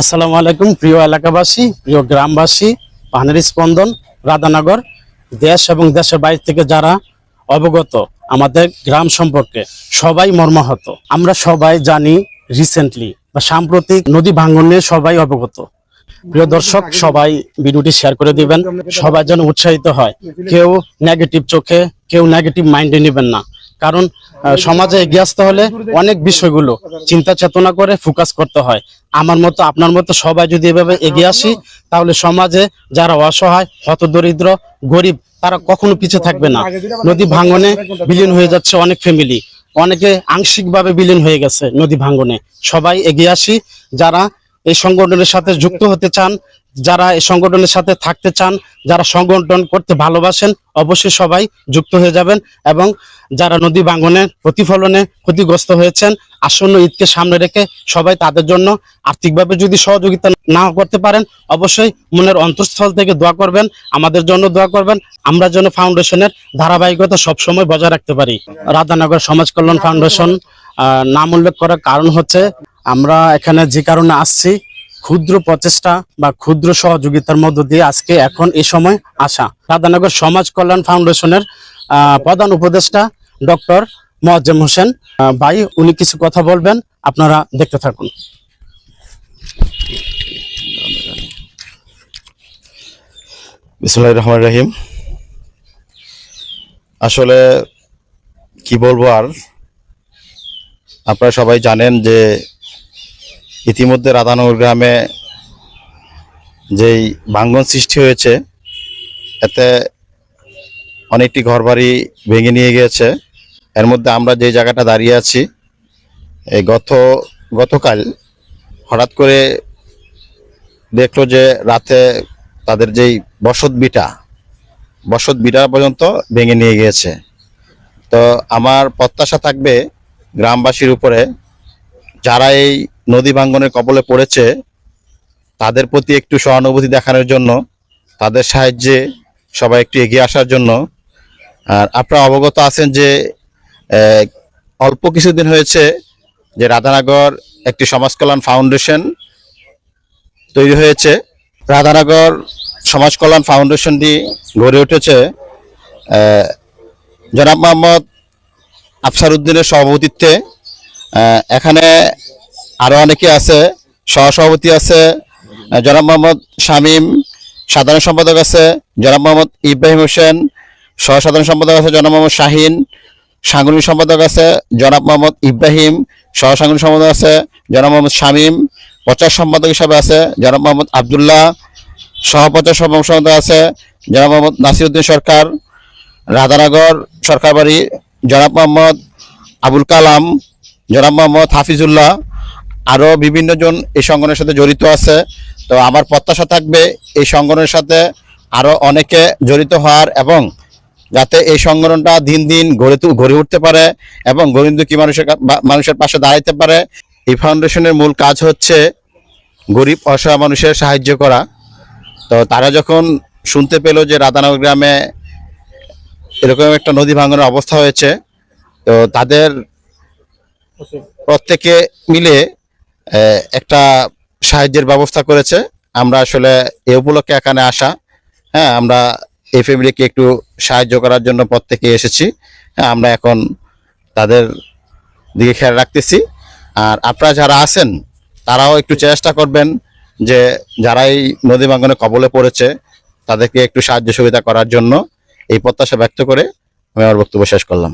আসসালামু আলাইকুম, প্রিয় এলাকাবাসী, প্রিয় গ্রামবাসী পাহানের স্পন্দন, রাধানগর, দেশ এবং দেশের বাইরে থেকে যারা অবগত আমাদের গ্রাম সম্পর্কে, সবাই মর্মাহত। আমরা সবাই জানি রিসেন্টলি বা সাম্প্রতিক নদী ভাঙ্গন নিয়ে সবাই অবগত। প্রিয় দর্শক, সবাই ভিডিওটি শেয়ার করে দিবেন, সবাই যেন উৎসাহিত হয়। কেউ নেগেটিভ চোখে, কেউ নেগেটিভ মাইন্ডে নেবেন না। কারণ সমাজে এগিয়ে আসতে হলে অনেক বিষয়গুলো চিন্তা চেতনা করে ফোকাস করতে হয়। আমার মতো, আপনার মতো সবাই যদি এভাবে এগিয়ে আসি, তাহলে সমাজে যারা অসহায়, হতদরিদ্র, গরিব, তারা কখনো পিছিয়ে থাকবে না। নদী ভাঙনে বিলীন হয়ে যাচ্ছে অনেক ফ্যামিলি অনেকে আংশিকভাবে বিলীন হয়ে গেছে নদী ভাঙনে। সবাই এগিয়ে আসি, যারা এই সংগঠনের সাথে যুক্ত হতে চান যারা এই সংগঠনের সাথে থাকতে চান, যারা সংগঠন করতে ভালোবাসেন, অবশ্যই সবাই যুক্ত হয়ে যাবেন এবং যারা নদী ভাঙনের প্রতিফলনে ক্ষতিগ্রস্ত হয়েছেন, আসন্ন ঈদকে সামনে রেখে সবাই তাদের জন্য আর্থিকভাবে যদি সহযোগিতা না করতে পারেন, অবশ্যই মনের অন্তঃস্থল থেকে দোয়া করবেন, আমাদের জন্য দোয়া করবেন, আমরা যেন ফাউন্ডেশনের ধারাবাহিকতা সবসময় বজায় রাখতে পারি। রাধানগর সমাজ কল্যাণ ফাউন্ডেশন নাম উল্লেখ করার কারণ হচ্ছে আমরা এখানে যে কারণে আসছি ক্ষুদ্র প্রচেষ্টা বা ক্ষুদ্র সহযোগিতার মধ্য দিয়ে আজকে এখন এ সময় আসা। রাধানগর সমাজ কল্যাণ ফাউন্ডেশনের প্রধান উপদেষ্টা ডক্টর মোয়াজ্জেম হোসেন ভাই, উনি কিছু কথা বলবেন, আপনারা দেখতে থাকুন। রহমান রহিম। আসলে কি বলব আর? আপনারা সবাই জানেন যে ইতিমধ্যে রাধানগর গ্রামে যেই ভাঙ্গন সৃষ্টি হয়েছে, এতে অনেকটি ঘরবাড়ি ভেঙে নিয়ে গিয়েছে। এর মধ্যে আমরা যে জায়গাটা দাঁড়িয়ে আছি, এই গত, গতকাল হঠাৎ করে দেখল যে রাতে তাদের যেই বসত বিটা বসত বিটা পর্যন্ত ভেঙে নিয়ে গিয়েছে। তো আমার প্রত্যাশা থাকবে গ্রামবাসীর উপরে যারা এই নদী ভাঙ্গনের কবলে পড়েছে, তাদের প্রতি একটু সহানুভূতি দেখানোর জন্য, তাদের সাহায্যে সবাই একটু এগিয়ে আসার জন্য। আর আপনারা অবগত আছেন যে অল্প কিছুদিন হয়েছে যে রাধানগর একটি সমাজ কল্যাণ ফাউন্ডেশন তৈরি হয়েছে। রাধানগর সমাজ কল্যাণ ফাউন্ডেশনটি গড়ে উঠেছে জনাব মোহাম্মদ আফসার উদ্দিনের সভাপতিত্বে এখানে আরও অনেকে আছে, সহসভাপতি আছে, জনাব মোহাম্মদ শামীম, সাধারণ সম্পাদক আছে, জনাব মোহাম্মদ ইব্রাহিম হোসেন সহ সাধারণ সম্পাদক আছে, জনাব মোহাম্মদ শাহিন, সাংগঠনিক সম্পাদক আছে, জনাব মোহাম্মদ ইব্রাহিম সহ সম্পাদক আছে, জনাব মোহাম্মদ শামীম, প্রচার সম্পাদক হিসাবে আছে, জনাব মোহাম্মদ আবদুল্লাহ, সহপ্রচার সম্পাদক আছে, জনাব মোহাম্মদ নাসিরউদ্দিন সরকার, রাধানগর সরকার বাড়ি জনাব মোহাম্মদ আবুল কালাম, জনাব মোহাম্মদ হাফিজুল্লাহ আরও বিভিন্ন জন এই সংগঠনের সাথে জড়িত আছে। তো আমার প্রত্যাশা থাকবে এই সংগঠনের সাথে আরও অনেকে জড়িত হওয়ার এবং যাতে এই সংগঠনটা দিন দিন গড়ে গড়ে উঠতে পারে এবং গরিব দুঃখী মানুষের কা- মানুষের পাশে দাঁড়াইতে পারে। এই ফাউন্ডেশনের মূল কাজ হচ্ছে গরিব অসহায় মানুষের সাহায্য করা। তো তারা যখন শুনতে পেল যে রাধানগর গ্রামে এরকম একটা নদী ভাঙনের অবস্থা হয়েছে, তো তাদের প্রত্যেকে মিলে একটা সাহায্যের ব্যবস্থা করেছে। আমরা আসলে এ উপলক্ষে এখানে আসা হ্যাঁ আমরা এই ফ্যামিলিকে একটু সাহায্য করার জন্য প্রত্যেকে এসেছি। হ্যাঁ আমরা এখন তাদের দিকে খেয়াল রাখতেছি। আর আপনারা যারা আছেন, তারাও একটু চেষ্টা করবেন যে যারা এই নদী ভাঙনে কবলে পড়েছে, তাদেরকে একটু সাহায্য সুবিধা করার জন্য। এই প্রত্যাশা ব্যক্ত করে আমি আমার বক্তব্য শেষ করলাম।